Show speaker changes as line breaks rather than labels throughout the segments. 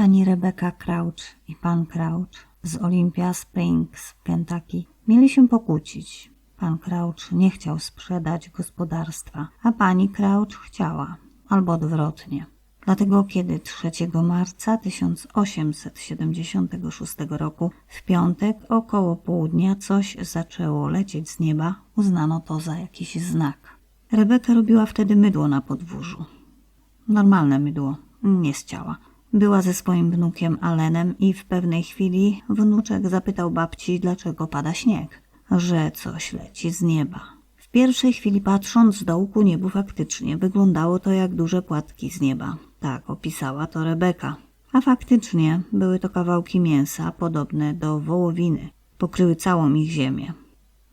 Pani Rebecca Crouch i pan Crouch z Olympia Springs w Kentucky mieli się pokłócić. Pan Crouch nie chciał sprzedać gospodarstwa, a pani Crouch chciała, albo odwrotnie. Dlatego kiedy 3 marca 1876 roku w piątek około południa coś zaczęło lecieć z nieba, uznano to za jakiś znak. Rebeka robiła wtedy mydło na podwórzu. Normalne mydło, nie z ciała. Była ze swoim wnukiem Allenem i w pewnej chwili wnuczek zapytał babci, dlaczego pada śnieg, że coś leci z nieba. W pierwszej chwili patrząc z dołu ku niebu faktycznie wyglądało to jak duże płatki z nieba. Tak opisała to Rebeka. A faktycznie były to kawałki mięsa podobne do wołowiny. Pokryły całą ich ziemię.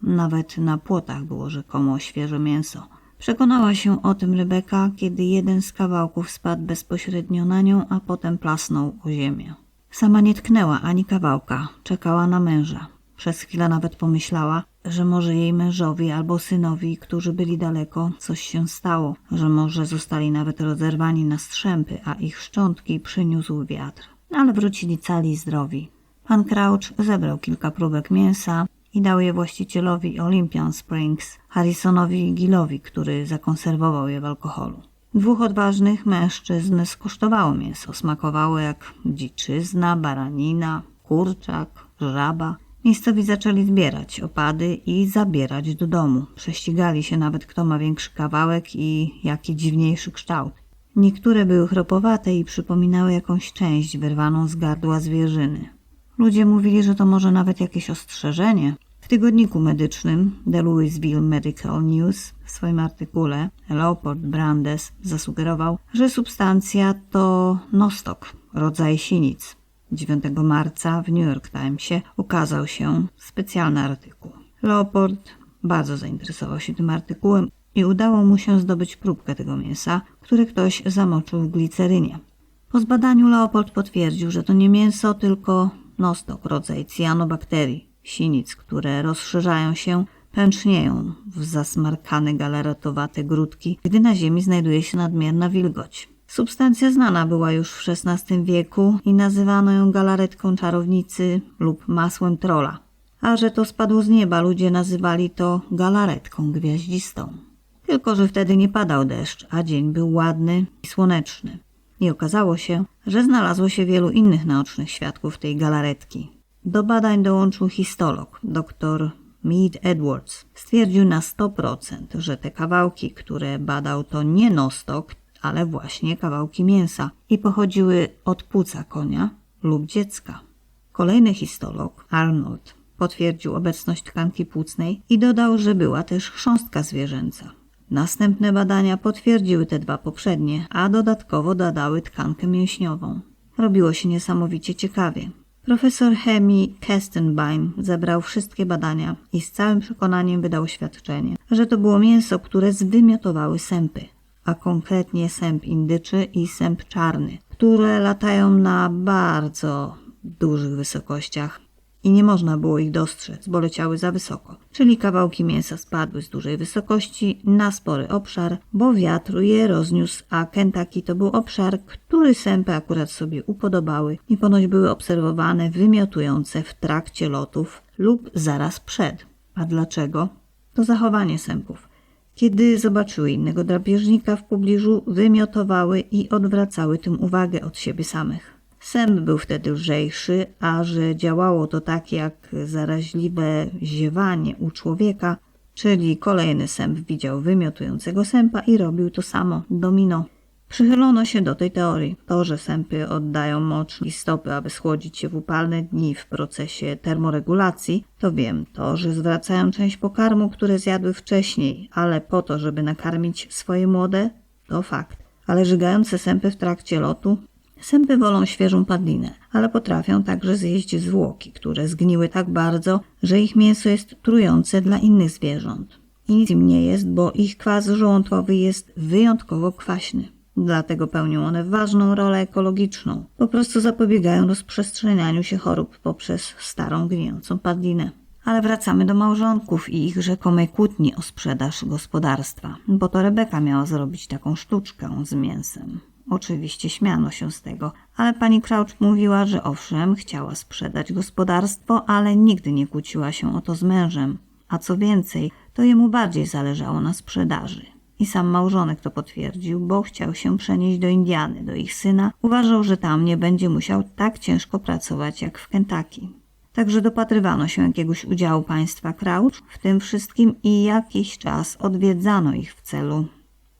Nawet na płotach było rzekomo świeże mięso. Przekonała się o tym Rebeka, kiedy jeden z kawałków spadł bezpośrednio na nią, a potem plasnął o ziemię. Sama nie tknęła ani kawałka, czekała na męża. Przez chwilę nawet pomyślała, że może jej mężowi albo synowi, którzy byli daleko, coś się stało, że może zostali nawet rozerwani na strzępy, a ich szczątki przyniósł wiatr. Ale wrócili cali i zdrowi. Pan Crouch zebrał kilka próbek mięsa i dał je właścicielowi Olympian Springs, Harrisonowi Gillowi, który zakonserwował je w alkoholu. Dwóch odważnych mężczyzn skosztowało mięso. Smakowało jak dziczyzna, baranina, kurczak, żaba. Miejscowi zaczęli zbierać opady i zabierać do domu. Prześcigali się nawet, kto ma większy kawałek i jaki dziwniejszy kształt. Niektóre były chropowate i przypominały jakąś część wyrwaną z gardła zwierzyny. Ludzie mówili, że to może nawet jakieś ostrzeżenie. W tygodniku medycznym The Louisville Medical News w swoim artykule Leopold Brandes zasugerował, że substancja to nostok, rodzaj sinic. 9 marca w New York Timesie ukazał się specjalny artykuł. Leopold bardzo zainteresował się tym artykułem i udało mu się zdobyć próbkę tego mięsa, które ktoś zamoczył w glicerynie. Po zbadaniu Leopold potwierdził, że to nie mięso, tylko nostok, rodzaj cyanobakterii, sinic, które rozszerzają się, pęcznieją w zasmarkane galaretowate grudki, gdy na ziemi znajduje się nadmierna wilgoć. Substancja znana była już w XVI wieku i nazywano ją galaretką czarownicy lub masłem trola. A że to spadło z nieba, ludzie nazywali to galaretką gwiaździstą. Tylko, że wtedy nie padał deszcz, a dzień był ładny i słoneczny. I okazało się, że znalazło się wielu innych naocznych świadków tej galaretki. Do badań dołączył histolog, dr Mead Edwards. Stwierdził na 100%, że te kawałki, które badał, to nie nostok, ale właśnie kawałki mięsa i pochodziły od płuca konia lub dziecka. Kolejny histolog, Arnold, potwierdził obecność tkanki płucnej i dodał, że była też chrząstka zwierzęca. Następne badania potwierdziły te dwa poprzednie, a dodatkowo dodały tkankę mięśniową. Robiło się niesamowicie ciekawie. Profesor chemii Kestenbein zebrał wszystkie badania i z całym przekonaniem wydał oświadczenie, że to było mięso, które zwymiotowały sępy, a konkretnie sęp indyczy i sęp czarny, które latają na bardzo dużych wysokościach i nie można było ich dostrzec, bo leciały za wysoko. Czyli kawałki mięsa spadły z dużej wysokości na spory obszar, bo wiatr je rozniósł, a Kentucky to był obszar, który sępy akurat sobie upodobały i ponoć były obserwowane wymiotujące w trakcie lotów lub zaraz przed. A dlaczego? To zachowanie sępów. Kiedy zobaczyły innego drapieżnika w pobliżu, wymiotowały i odwracały tym uwagę od siebie samych. Sęp był wtedy lżejszy, a że działało to tak jak zaraźliwe ziewanie u człowieka, czyli kolejny sęp widział wymiotującego sępa i robił to samo, domino. Przychylono się do tej teorii. To, że sępy oddają mocz i stopy, aby schłodzić się w upalne dni w procesie termoregulacji, to wiem. To, że zwracają część pokarmu, które zjadły wcześniej, ale po to, żeby nakarmić swoje młode, to fakt. Ale żygające sępy w trakcie lotu? Sępy wolą świeżą padlinę, ale potrafią także zjeść zwłoki, które zgniły tak bardzo, że ich mięso jest trujące dla innych zwierząt. I nic im nie jest, bo ich kwas żołądkowy jest wyjątkowo kwaśny. Dlatego pełnią one ważną rolę ekologiczną. Po prostu zapobiegają rozprzestrzenianiu się chorób poprzez starą, gnijącą padlinę. Ale wracamy do małżonków i ich rzekomej kłótni o sprzedaż gospodarstwa, bo to Rebeka miała zrobić taką sztuczkę z mięsem. Oczywiście śmiano się z tego, ale pani Crouch mówiła, że owszem, chciała sprzedać gospodarstwo, ale nigdy nie kłóciła się o to z mężem. A co więcej, to jemu bardziej zależało na sprzedaży. I sam małżonek to potwierdził, bo chciał się przenieść do Indiany, do ich syna. Uważał, że tam nie będzie musiał tak ciężko pracować jak w Kentucky. Także dopatrywano się jakiegoś udziału państwa Crouch w tym wszystkim i jakiś czas odwiedzano ich w celu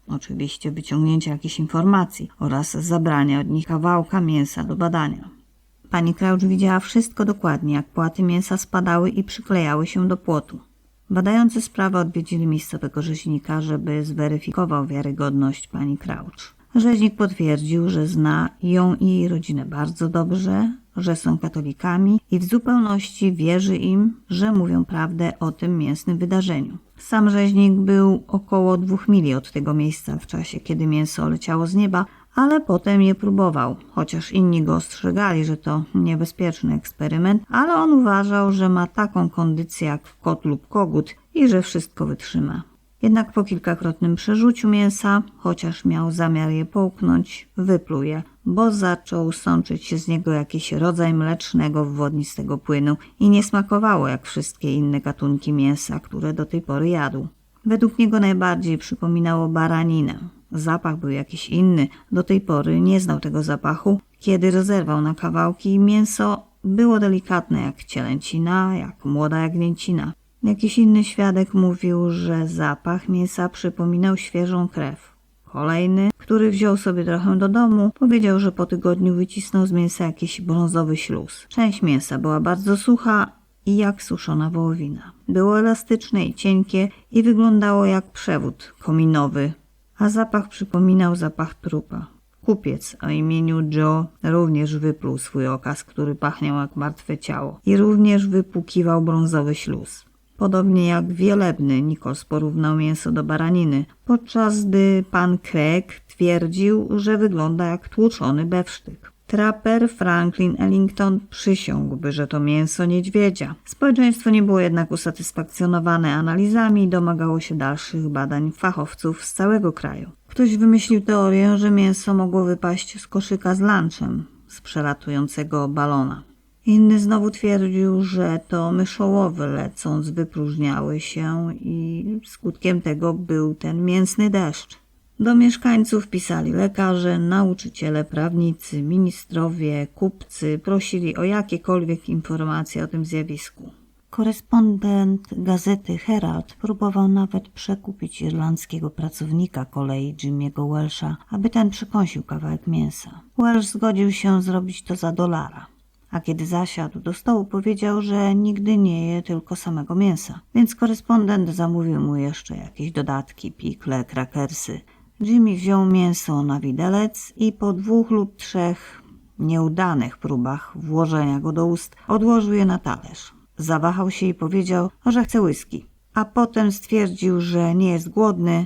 oczywiście wyciągnięcia jakichś informacji oraz zabrania od nich kawałka mięsa do badania. Pani Crouch widziała wszystko dokładnie, jak płaty mięsa spadały i przyklejały się do płotu. Badający sprawę odwiedzili miejscowego rzeźnika, żeby zweryfikował wiarygodność pani Crouch. Rzeźnik potwierdził, że zna ją i jej rodzinę bardzo dobrze, że są katolikami i w zupełności wierzy im, że mówią prawdę o tym mięsnym wydarzeniu. Sam rzeźnik był około dwóch mili od tego miejsca w czasie, kiedy mięso leciało z nieba, ale potem je próbował, chociaż inni go ostrzegali, że to niebezpieczny eksperyment, ale on uważał, że ma taką kondycję jak kot lub kogut i że wszystko wytrzyma. Jednak po kilkakrotnym przerzuciu mięsa, chociaż miał zamiar je połknąć, wypluł je, bo zaczął sączyć się z niego jakiś rodzaj mlecznego wodnistego płynu i nie smakowało jak wszystkie inne gatunki mięsa, które do tej pory jadł. Według niego najbardziej przypominało baraninę. Zapach był jakiś inny, do tej pory nie znał tego zapachu. Kiedy rozerwał na kawałki, mięso było delikatne jak cielęcina, jak młoda jagnięcina. Jakiś inny świadek mówił, że zapach mięsa przypominał świeżą krew. Kolejny, który wziął sobie trochę do domu, powiedział, że po tygodniu wycisnął z mięsa jakiś brązowy śluz. Część mięsa była bardzo sucha i jak suszona wołowina. Było elastyczne i cienkie i wyglądało jak przewód kominowy, a zapach przypominał zapach trupa. Kupiec o imieniu Joe również wypluł swój okaz, który pachniał jak martwe ciało i również wypłukiwał brązowy śluz. Podobnie jak wielebny, Nichols porównał mięso do baraniny, podczas gdy pan Craig twierdził, że wygląda jak tłuczony bewsztyk. Trapper Franklin Ellington przysiągłby, że to mięso niedźwiedzia. Społeczeństwo nie było jednak usatysfakcjonowane analizami i domagało się dalszych badań fachowców z całego kraju. Ktoś wymyślił teorię, że mięso mogło wypaść z koszyka z lunchem z przelatującego balona. Inny znowu twierdził, że to myszołowy lecąc wypróżniały się i skutkiem tego był ten mięsny deszcz. Do mieszkańców pisali lekarze, nauczyciele, prawnicy, ministrowie, kupcy, prosili o jakiekolwiek informacje o tym zjawisku. Korespondent gazety Herald próbował nawet przekupić irlandzkiego pracownika kolei Jimmy'ego Welsha, aby ten przekąsił kawałek mięsa. Welsh zgodził się zrobić to za dolara a kiedy zasiadł do stołu, powiedział, że nigdy nie je tylko samego mięsa. Więc korespondent zamówił mu jeszcze jakieś dodatki, pikle, krakersy. Jimmy wziął mięso na widelec i po dwóch lub trzech nieudanych próbach włożenia go do ust odłożył je na talerz. Zawahał się i powiedział, że chce whisky, a potem stwierdził, że nie jest głodny,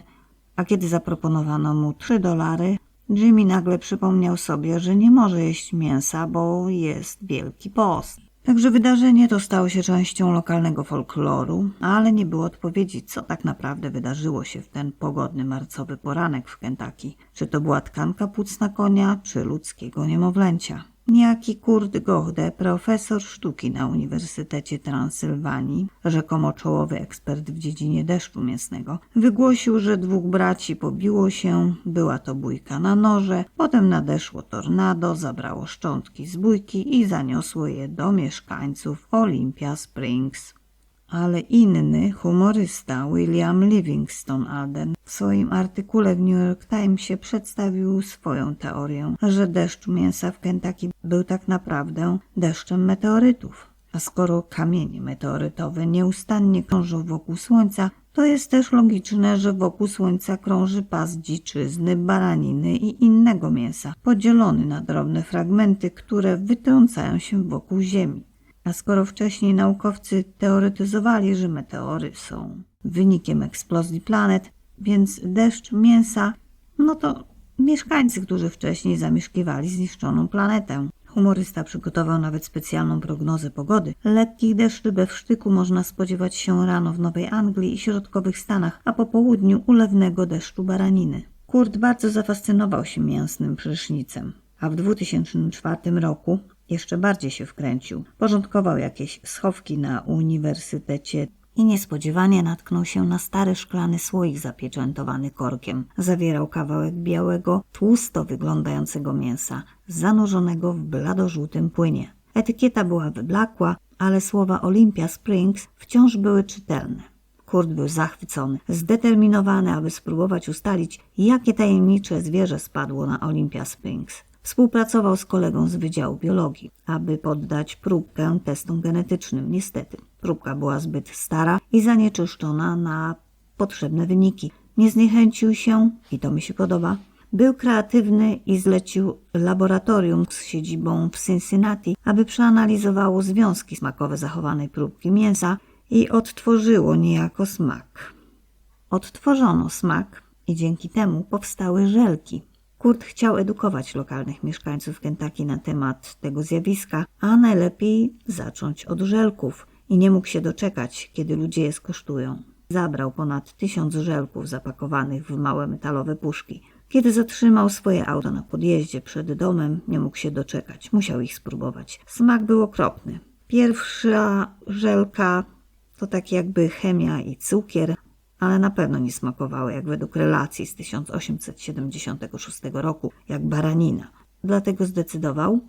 a kiedy zaproponowano mu trzy dolary, Jimmy nagle przypomniał sobie, że nie może jeść mięsa, bo jest wielki post. Także wydarzenie to stało się częścią lokalnego folkloru, ale nie było odpowiedzi, co tak naprawdę wydarzyło się w ten pogodny marcowy poranek w Kentucky. Czy to była tkanka płucna konia, czy ludzkiego niemowlęcia. Niejaki Kurt Gohde, profesor sztuki na Uniwersytecie Transylwanii, rzekomo czołowy ekspert w dziedzinie deszczu mięsnego, wygłosił, że dwóch braci pobiło się, była to bójka na noże, potem nadeszło tornado, zabrało szczątki z bójki i zaniosło je do mieszkańców Olympia Springs ale inny humorysta William Livingston Alden w swoim artykule w New York Timesie przedstawił swoją teorię, że deszcz mięsa w Kentucky był tak naprawdę deszczem meteorytów. A skoro kamienie meteorytowe nieustannie krążą wokół Słońca, to jest też logiczne, że wokół Słońca krąży pas dziczyzny, baraniny i innego mięsa, podzielony na drobne fragmenty, które wytrącają się wokół Ziemi. A skoro wcześniej naukowcy teoretyzowali, że meteory są wynikiem eksplozji planet, więc deszcz mięsa, no to mieszkańcy, którzy wcześniej zamieszkiwali zniszczoną planetę. Humorysta przygotował nawet specjalną prognozę pogody. Lekkich deszczy we wsztyku można spodziewać się rano w Nowej Anglii i środkowych Stanach, a po południu ulewnego deszczu baraniny. Kurt bardzo zafascynował się mięsnym prysznicem, a w 2004 roku jeszcze bardziej się wkręcił. Porządkował jakieś schowki na uniwersytecie i niespodziewanie natknął się na stary szklany słoik zapieczętowany korkiem. Zawierał kawałek białego, tłusto wyglądającego mięsa, zanurzonego w bladożółtym płynie. Etykieta była wyblakła, ale słowa Olympia Springs wciąż były czytelne. Kurt był zachwycony, zdeterminowany, aby spróbować ustalić, jakie tajemnicze zwierzę spadło na Olympia Springs. Współpracował z kolegą z Wydziału Biologii, aby poddać próbkę testom genetycznym. Niestety, próbka była zbyt stara i zanieczyszczona na potrzebne wyniki. Nie zniechęcił się, i to mi się podoba, był kreatywny i zlecił laboratorium z siedzibą w Cincinnati, aby przeanalizowało związki smakowe zachowanej próbki mięsa i odtworzyło niejako smak. Odtworzono smak i dzięki temu powstały żelki. Kurt chciał edukować lokalnych mieszkańców Kentucky na temat tego zjawiska, a najlepiej zacząć od żelków i nie mógł się doczekać, kiedy ludzie je skosztują. Zabrał ponad tysiąc żelków zapakowanych w małe metalowe puszki. Kiedy zatrzymał swoje auto na podjeździe przed domem, nie mógł się doczekać. Musiał ich spróbować. Smak był okropny. Pierwsza żelka to tak jakby chemia i cukier, ale na pewno nie smakowały, jak według relacji z 1876 roku, jak baranina. Dlatego zdecydował,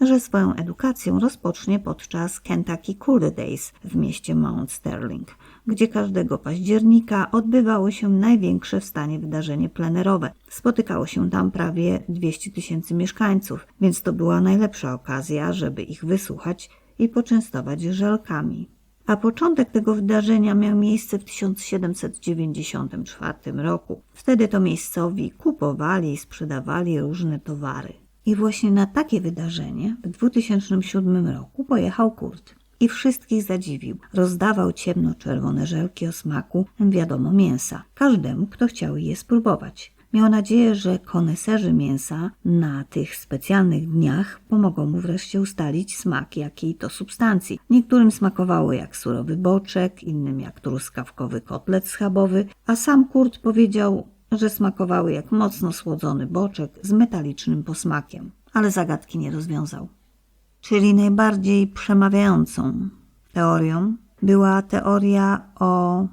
że swoją edukację rozpocznie podczas Kentucky Cooler Days w mieście Mount Sterling, gdzie każdego października odbywało się największe w stanie wydarzenie plenerowe. Spotykało się tam prawie 200 tysięcy mieszkańców, więc to była najlepsza okazja, żeby ich wysłuchać i poczęstować żelkami. A początek tego wydarzenia miał miejsce w 1794 roku. Wtedy to miejscowi kupowali i sprzedawali różne towary. I właśnie na takie wydarzenie w 2007 roku pojechał Kurt. I wszystkich zadziwił. Rozdawał ciemno-czerwone żelki o smaku, wiadomo, mięsa. Każdemu, kto chciał je spróbować. Miał nadzieję, że koneserzy mięsa na tych specjalnych dniach pomogą mu wreszcie ustalić smak jakiej to substancji. Niektórym smakowało jak surowy boczek, innym jak truskawkowy kotlet schabowy, a sam Kurt powiedział, że smakowały jak mocno słodzony boczek z metalicznym posmakiem. Ale zagadki nie rozwiązał. Czyli najbardziej przemawiającą teorią była teoria o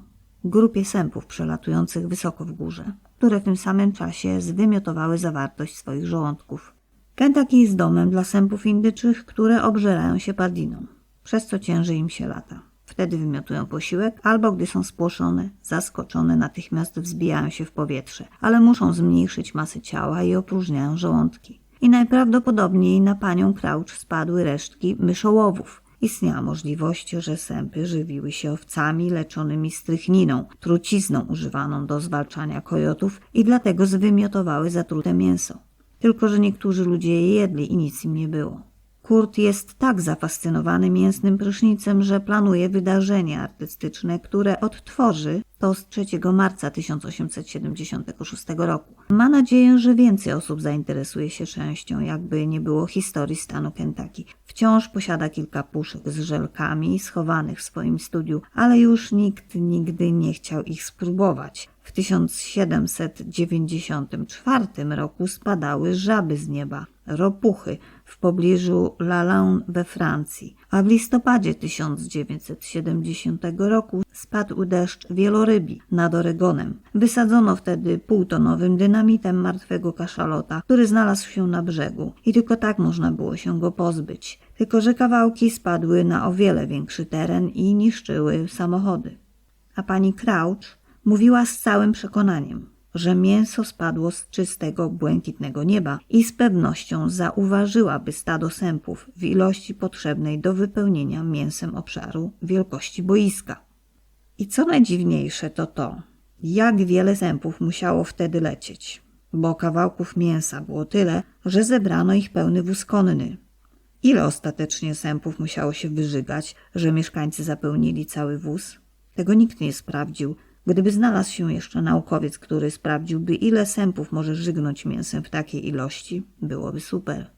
grupie sępów przelatujących wysoko w górze które w tym samym czasie zwymiotowały zawartość swoich żołądków. Kentucky jest domem dla sępów indyczych, które obżerają się padiną, przez co cięży im się lata. Wtedy wymiotują posiłek, albo gdy są spłoszone, zaskoczone, natychmiast wzbijają się w powietrze, ale muszą zmniejszyć masę ciała i opróżniają żołądki. I najprawdopodobniej na panią Crouch spadły resztki myszołowów, Istniała możliwość, że sępy żywiły się owcami leczonymi strychniną, trucizną używaną do zwalczania kojotów i dlatego zwymiotowały zatrute mięso. Tylko, że niektórzy ludzie je jedli i nic im nie było. Kurt jest tak zafascynowany mięsnym prysznicem, że planuje wydarzenie artystyczne, które odtworzy z 3 marca 1876 roku. Ma nadzieję, że więcej osób zainteresuje się częścią, jakby nie było historii stanu Kentucky. Wciąż posiada kilka puszek z żelkami schowanych w swoim studiu, ale już nikt nigdy nie chciał ich spróbować. W 1794 roku spadały żaby z nieba, ropuchy w pobliżu Lalande we Francji, a w listopadzie 1970 roku spadł deszcz wielorybi nad Oregonem. Wysadzono wtedy półtonowym dynamitem martwego kaszalota, który znalazł się na brzegu i tylko tak można było się go pozbyć. Tylko, że kawałki spadły na o wiele większy teren i niszczyły samochody. A pani Crouch mówiła z całym przekonaniem, że mięso spadło z czystego, błękitnego nieba i z pewnością zauważyłaby stado sępów w ilości potrzebnej do wypełnienia mięsem obszaru wielkości boiska. I co najdziwniejsze to to, jak wiele sępów musiało wtedy lecieć, bo kawałków mięsa było tyle, że zebrano ich pełny wóz konny. Ile ostatecznie sępów musiało się wyżygać, że mieszkańcy zapełnili cały wóz? Tego nikt nie sprawdził, Gdyby znalazł się jeszcze naukowiec, który sprawdziłby, ile sępów może żygnąć mięsem w takiej ilości, byłoby super.